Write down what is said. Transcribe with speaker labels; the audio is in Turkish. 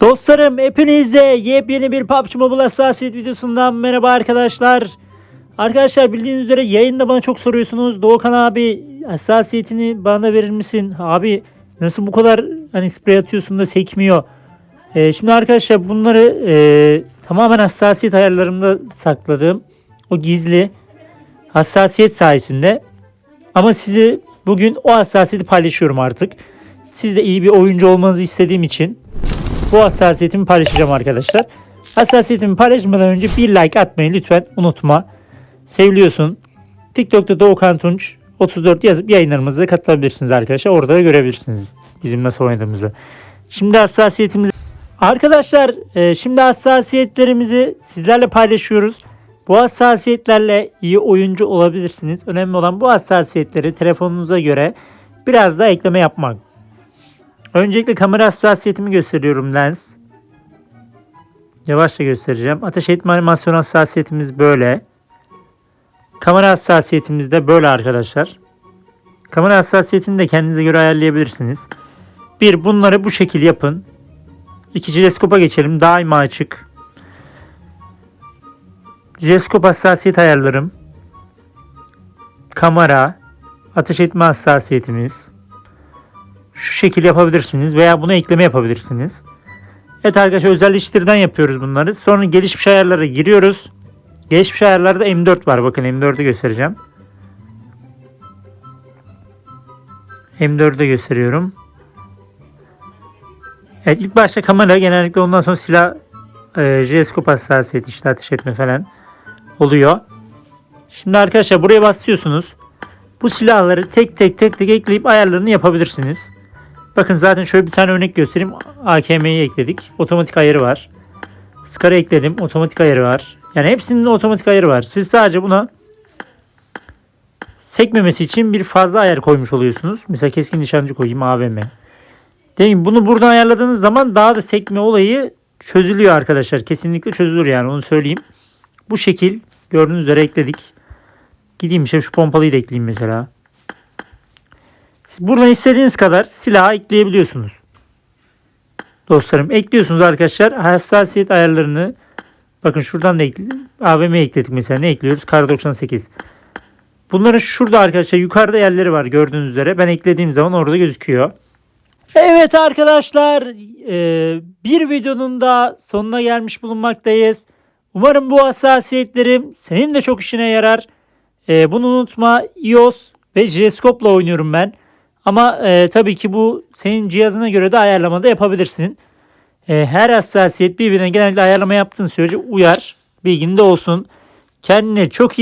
Speaker 1: Dostlarım hepinize yepyeni bir PUBG Mobile hassasiyet videosundan merhaba arkadaşlar. Arkadaşlar bildiğiniz üzere yayında bana çok soruyorsunuz. Doğukan abi hassasiyetini bana verir misin? Abi nasıl bu kadar hani sprey atıyorsun da sekmiyor. Ee, şimdi arkadaşlar bunları e, tamamen hassasiyet ayarlarımda sakladığım o gizli hassasiyet sayesinde ama sizi bugün o hassasiyeti paylaşıyorum artık. Siz de iyi bir oyuncu olmanızı istediğim için bu hassasiyetimi paylaşacağım arkadaşlar. Hassasiyetimi paylaşmadan önce bir like atmayı lütfen unutma. Seviliyorsun. TikTok'ta Doğukan Tunç 34 yazıp yayınlarımıza katılabilirsiniz arkadaşlar. Orada da görebilirsiniz bizim nasıl oynadığımızı. Şimdi hassasiyetimizi Arkadaşlar e, şimdi hassasiyetlerimizi sizlerle paylaşıyoruz. Bu hassasiyetlerle iyi oyuncu olabilirsiniz. Önemli olan bu hassasiyetleri telefonunuza göre biraz daha ekleme yapmak. Öncelikle kamera hassasiyetimi gösteriyorum lens. Yavaşça göstereceğim. Ateş etme animasyon hassasiyetimiz böyle. Kamera hassasiyetimiz de böyle arkadaşlar. Kamera hassasiyetini de kendinize göre ayarlayabilirsiniz. Bir bunları bu şekil yapın. İki jileskopa geçelim. Daima açık. Jireskop hassasiyet ayarlarım. Kamera. Ateş etme hassasiyetimiz. Şu şekil yapabilirsiniz veya buna ekleme yapabilirsiniz. Evet arkadaşlar özelleştirden yapıyoruz bunları. Sonra gelişmiş ayarlara giriyoruz. Gelişmiş ayarlarda M4 var. Bakın M4'ü göstereceğim. M4'ü de gösteriyorum. Evet ilk başta kamera genellikle ondan sonra silah e, jiroskop hassasiyeti işte ateş etme falan oluyor. Şimdi arkadaşlar buraya basıyorsunuz. Bu silahları tek tek tek tek ekleyip ayarlarını yapabilirsiniz. Bakın zaten şöyle bir tane örnek göstereyim. AKM'yi ekledik. Otomatik ayarı var. Scar'ı ekledim. Otomatik ayarı var. Yani hepsinin otomatik ayarı var. Siz sadece buna sekmemesi için bir fazla ayar koymuş oluyorsunuz. Mesela keskin nişancı koyayım AVM. Demin bunu buradan ayarladığınız zaman daha da sekme olayı çözülüyor arkadaşlar. Kesinlikle çözülür yani onu söyleyeyim. Bu şekil gördüğünüz üzere ekledik. Gideyim işte şu pompalıyı da ekleyeyim mesela. Buradan istediğiniz kadar silah ekleyebiliyorsunuz. Dostlarım ekliyorsunuz arkadaşlar. Hassasiyet ayarlarını bakın şuradan da AVM ekledik mesela. Ne ekliyoruz? Kar 98. Bunların şurada arkadaşlar yukarıda yerleri var gördüğünüz üzere. Ben eklediğim zaman orada gözüküyor. Evet arkadaşlar e, bir videonun da sonuna gelmiş bulunmaktayız. Umarım bu hassasiyetlerim senin de çok işine yarar. E, bunu unutma iOS ve Jireskop'la oynuyorum ben. Ama e, tabii ki bu senin cihazına göre de ayarlamada yapabilirsin. E, her hassasiyet birbirine genellikle ayarlama yaptığın sürece uyar. Bilginde olsun. Kendine çok iyi